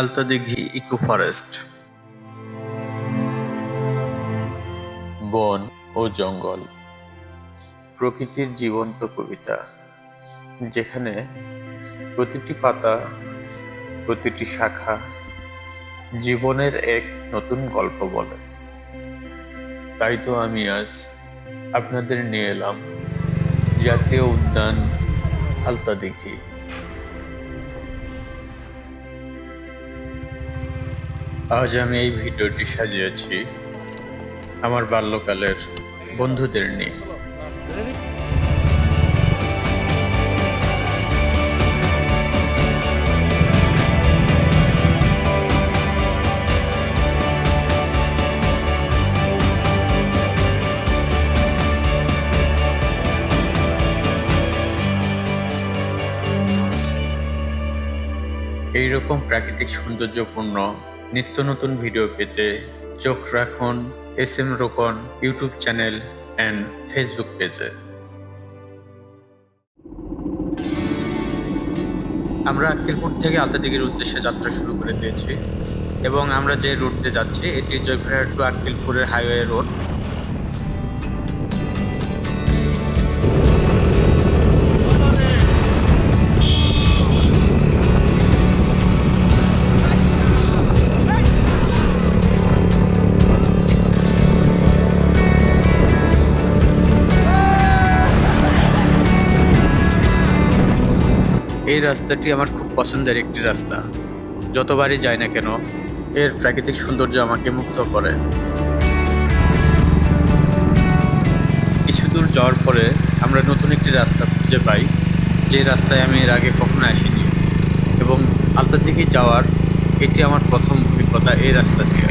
Altadighi eco forest. বন ও জঙ্গল। প্রকৃতির জীবন্ত কবিতা, যেখানে প্রতিটি পাতা, প্রতিটি শাখা জীবনের এক নতুন গল্প বলে। তাই তো আমি আজ আপনাদের নিয়ে এলাম জাতীয় উদ্যান আলতাদিঘি আজ আমি এই ভিডিওটি সাজিয়েছি আমার বাল্যকালের বন্ধুদের নিয়ে। এইরকম প্রাকৃতিক সৌন্দর্যপূর্ণ নিত্য নতুন ভিডিও পেতে চোখ রাখুন S M Rokon YouTube channel and Facebook পেজে। আমরা আক্কেলপুর থেকে আতাদিগির উদ্দেশ্যে যাত্রা শুরু করে দিয়েছি এবং আমরা যে রুটতে যাচ্ছি, এটি জয়পুরহাট টু আক্কেলপুরের হাইওয়ে রোড। রাস্তাটি আমার খুব পছন্দের একটি রাস্তা। যতবারই যাই না কেন, এর প্রাকৃতিক সৌন্দর্য আমাকে মুগ্ধ করে। কিছু দূর যাওয়ার পরে আমরা নতুন একটি রাস্তা খুঁজে পাই, যে রাস্তায় আমি এর আগে কখনো আসিনি। এবং আলতার দিকে যাওয়ার এটি আমার প্রথম অভিজ্ঞতা এই রাস্তা দিয়ে।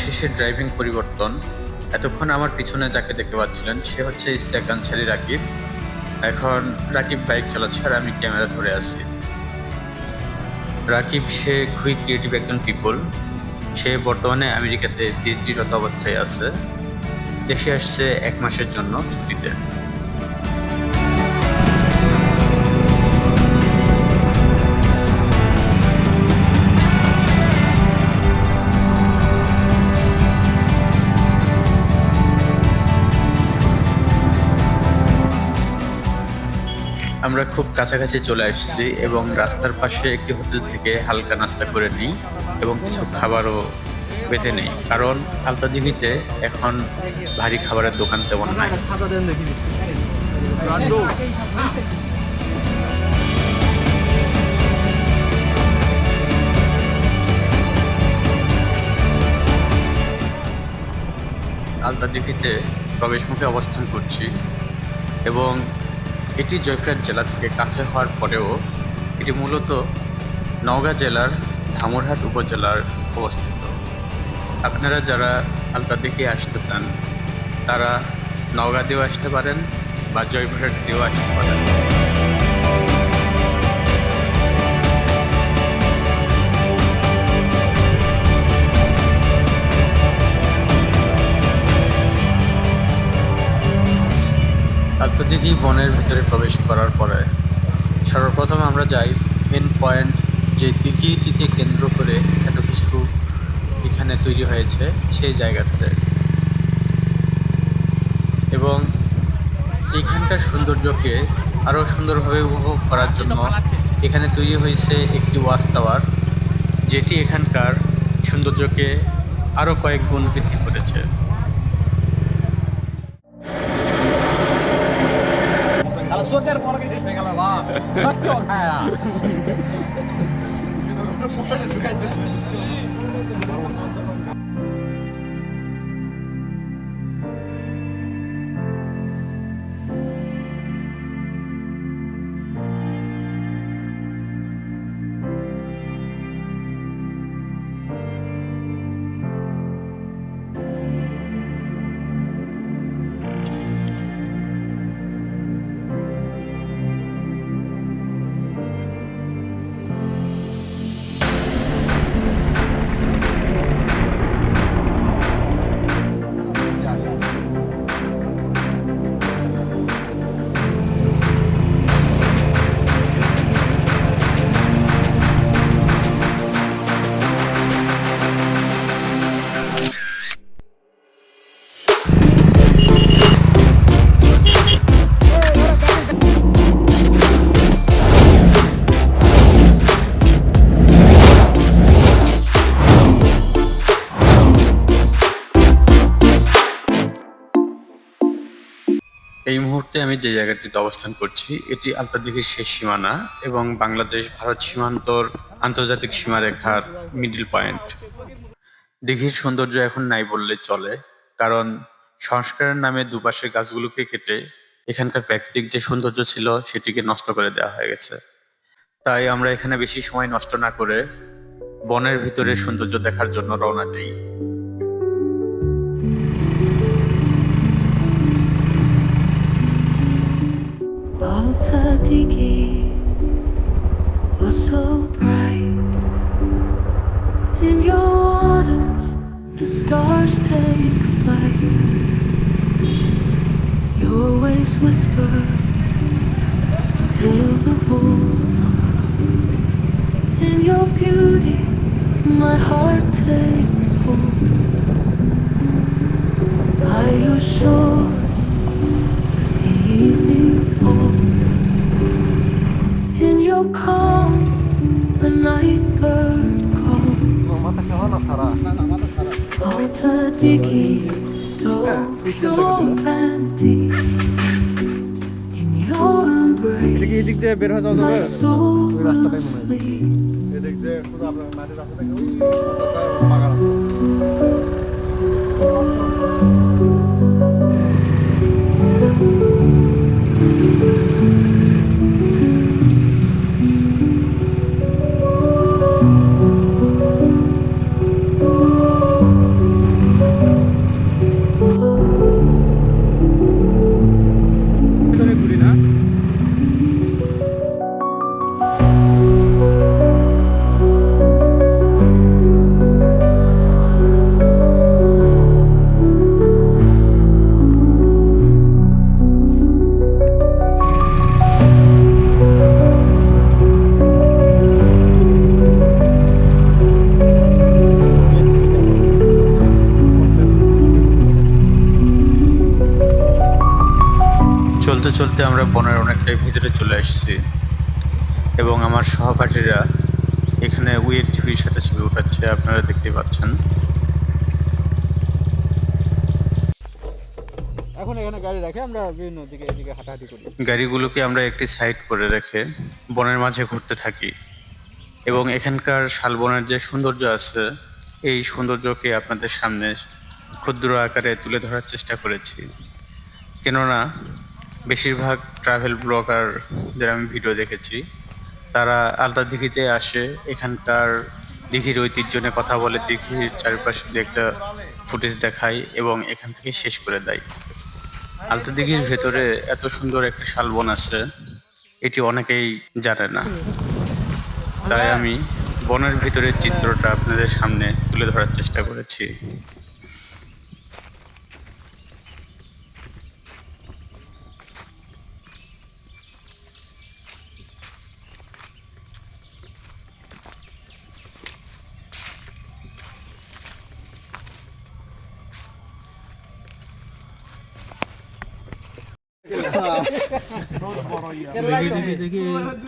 অবশেষে ড্রাইভিং পরিবর্তন। এতক্ষণ আমার পিছনে যাকে দেখতে পাচ্ছিলেন, সে হচ্ছে ইস্তাক আনসারি রাকিব। এখন রাকিব বাইক চালাচ্ছে আর আমি ক্যামেরা ধরে আছি। রাকিব, সে খুবই ক্রিয়েটিভ একজন পিপল সে বর্তমানে আমেরিকাতে পিএইচডিরত অবস্থায় আছে। দেশে আসছে এক মাসের জন্য ছুটিতে। আমরা খুব কাছাকাছি চলে আসছি এবং রাস্তার পাশে একটি হোটেল থেকে হালকা নাস্তা করে নিই এবং কিছু খাবারও বেঁধে নেই। কারণ আলতাদিঘিতে এখন ভারী খাবারের দোকান তেমন নাই। আলতাদিঘিতে প্রবেশমুখে অবস্থান করছি এবং এটি জয়পুরহাট জেলা থেকে কাছে হওয়ার পরেও এটি মূলত নওগাঁ জেলার ধামরহাট উপজেলার অবস্থিত। আপনারা যারা আলতা দিকে আসতে চান, তারা নওগাঁ দিয়েও আসতে পারেন বা জয়পুরহাট দিয়েও আসতে পারেন। আত্মদিঘি বনের ভিতরে প্রবেশ করার পরে সর্বপ্রথম আমরা যাই মেন পয়েন্ট যে দিঘিটিকে কেন্দ্র করে এত কিছু এখানে তৈরি হয়েছে সেই জায়গাতে। এবং এখানকার সৌন্দর্যকে আরও সুন্দরভাবে উপভোগ করার জন্য এখানে তৈরি হয়েছে একটি ওয়াচ টাওয়ার, যেটি এখানকার সৌন্দর্যকে আরও কয়েক গুণ বৃদ্ধি করেছে। Açúcar bola que a gente pega lá. Vai jogar. মুহূর্তে আমি যে জায়গাটিতে অবস্থান করছি, এটি আলতাদিঘির শেষ সীমানা এবং বাংলাদেশ ভারত সীমান্তর আন্তর্জাতিক সীমারেখার মিডিল পয়েন্ট দিঘির সৌন্দর্য এখন নাই বললে চলে, কারণ সংস্কারের নামে দুপাশের গাছগুলোকে কেটে এখানকার প্রাকৃতিক যে সৌন্দর্য ছিল সেটিকে নষ্ট করে দেওয়া হয়ে গেছে। তাই আমরা এখানে বেশি সময় নষ্ট না করে বনের ভিতরে সৌন্দর্য দেখার জন্য রওনা দিই। Digi was so bright. In your waters, the stars take flight. Your waves whisper tales of old. In your beauty, my heart takes hold. By your shores, Alta Digi, so pure and deep. In your এটা কি embrace, এদিক দিয়ে বের হয়ে যাওয়া my যাবে soul ওই রাস্তাটাই will মনে হয়। sleep. এদিক দিয়ে শুধু আপনার মাটির রাস্তা থেকে ওই রাস্তাটা পাকা রাস্তা। চলতে আমরা বনের অনেকটাই ভিতরে চলে আসছি এবং আমার সহপাঠীরা এখানে উইয়ের টিভির সাথে ছবি উঠাচ্ছে আপনারা দেখতেই পাচ্ছেন। এখন এখানে গাড়ি রাখে আমরা বিভিন্ন দিকে এদিকে হাঁটাহাঁটি করি। গাড়িগুলোকে আমরা একটি সাইড করে রেখে বনের মাঝে ঘুরতে থাকি। এবং এখানকার শালবনের যে সৌন্দর্য আছে এই সৌন্দর্যকে আপনাদের সামনে ক্ষুদ্র আকারে তুলে ধরার চেষ্টা করেছি। কেননা বেশিরভাগ ট্রাভেল ব্লগারদের আমি ভিডিও দেখেছি। তারা আলতা দিঘিতে আসে, এখানকার দিঘির ঐতিহ্য নিয়ে কথা বলে, দিঘির চারিপাশে একটা ফুটেজ দেখায় এবং এখান থেকে শেষ করে দেয়। আলতা দিঘির ভেতরে এত সুন্দর একটা শালবন আছে, এটি অনেকেই জানে না। তাই আমি বনের ভিতরের চিত্রটা আপনাদের সামনে তুলে ধরার চেষ্টা করেছি। দেখি দেখি দেখি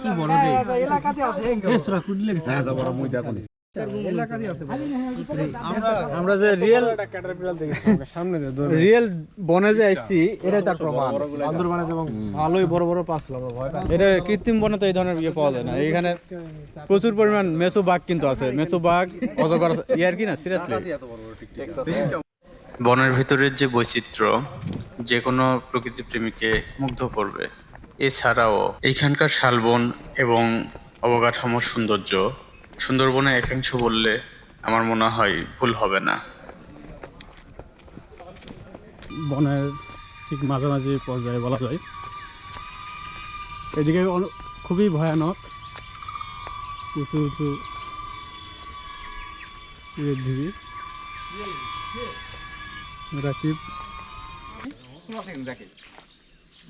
কি বড় রে এলাকাতে আছে এসরা কুডি লেগেছে হ্যাঁ বড় মুইটা কোনি আমরা যে রিয়েল সামনে রিয়েল বনে যে আসছি এটাই তার প্রমাণ। ভালোই বড় বড় পাঁচ এটা কৃত্রিম বনে তো এই ধরনের ইয়ে পাওয়া যায় না। এখানে প্রচুর পরিমাণ মেসো বাঘ কিন্তু আছে। মেসো বাঘ অজগর ইয়ার কি না? সিরিয়াসলি বনের ভিতরের যে বৈচিত্র্য যে কোনো প্রকৃতি প্রেমীকে মুগ্ধ করবে। এছাড়াও এইখানকার শালবন এবং অবকাঠামোর সৌন্দর্য, সুন্দরবনে একাংশ বললে আমার মনে হয় ভুল হবে না। বনের ঠিক মাঝামাঝি পর্যায়ে বলা যায়। এদিকে খুবই ভয়ানক উঁচু উঁচু ঢিবি।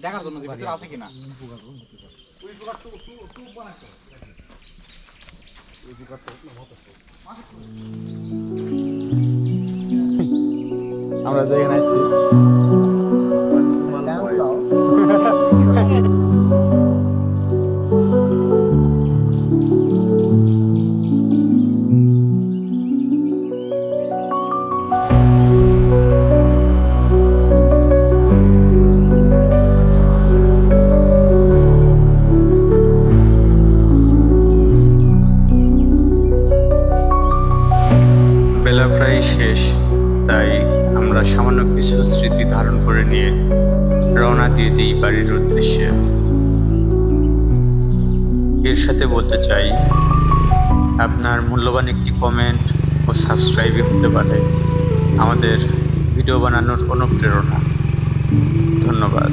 দেখার জন্য ভিতরে আছে কিনা। আমরা যেখানে আসছি বাড়ির উদ্দেশ্যে। এর সাথে বলতে চাই আপনার মূল্যবান একটি কমেন্ট ও সাবস্ক্রাইবই হতে পারে। আমাদের ভিডিও বানানোর অনুপ্রেরণা। ধন্যবাদ.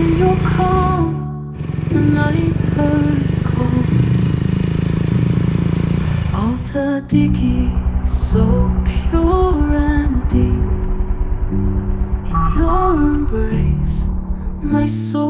In your calm, the night Digging, so pure and deep. In your embrace, my soul